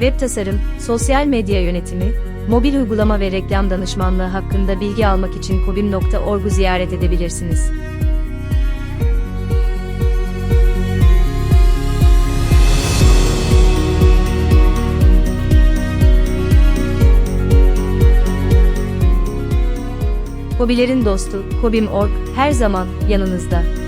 web tasarım, sosyal medya yönetimi, mobil uygulama ve reklam danışmanlığı hakkında bilgi almak için kobim.org'u ziyaret edebilirsiniz. Hobilerin dostu, Kobim.org, her zaman yanınızda.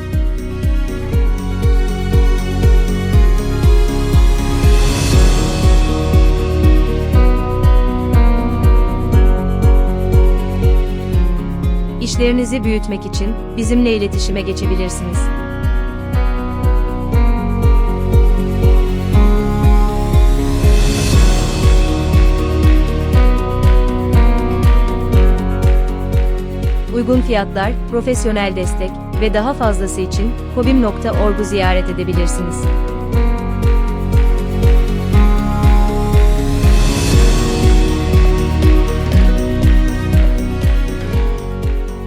İşlerinizi büyütmek için bizimle iletişime geçebilirsiniz. Uygun fiyatlar, profesyonel destek ve daha fazlası için kobim.org'u ziyaret edebilirsiniz.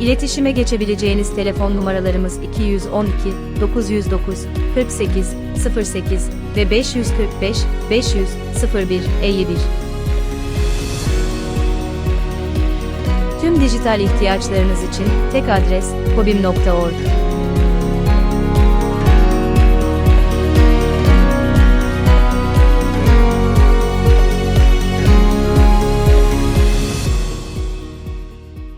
İletişime geçebileceğiniz telefon numaralarımız 212 909 48 08 ve 545 500 01 51. Tüm dijital ihtiyaçlarınız için tek adres kobim.org.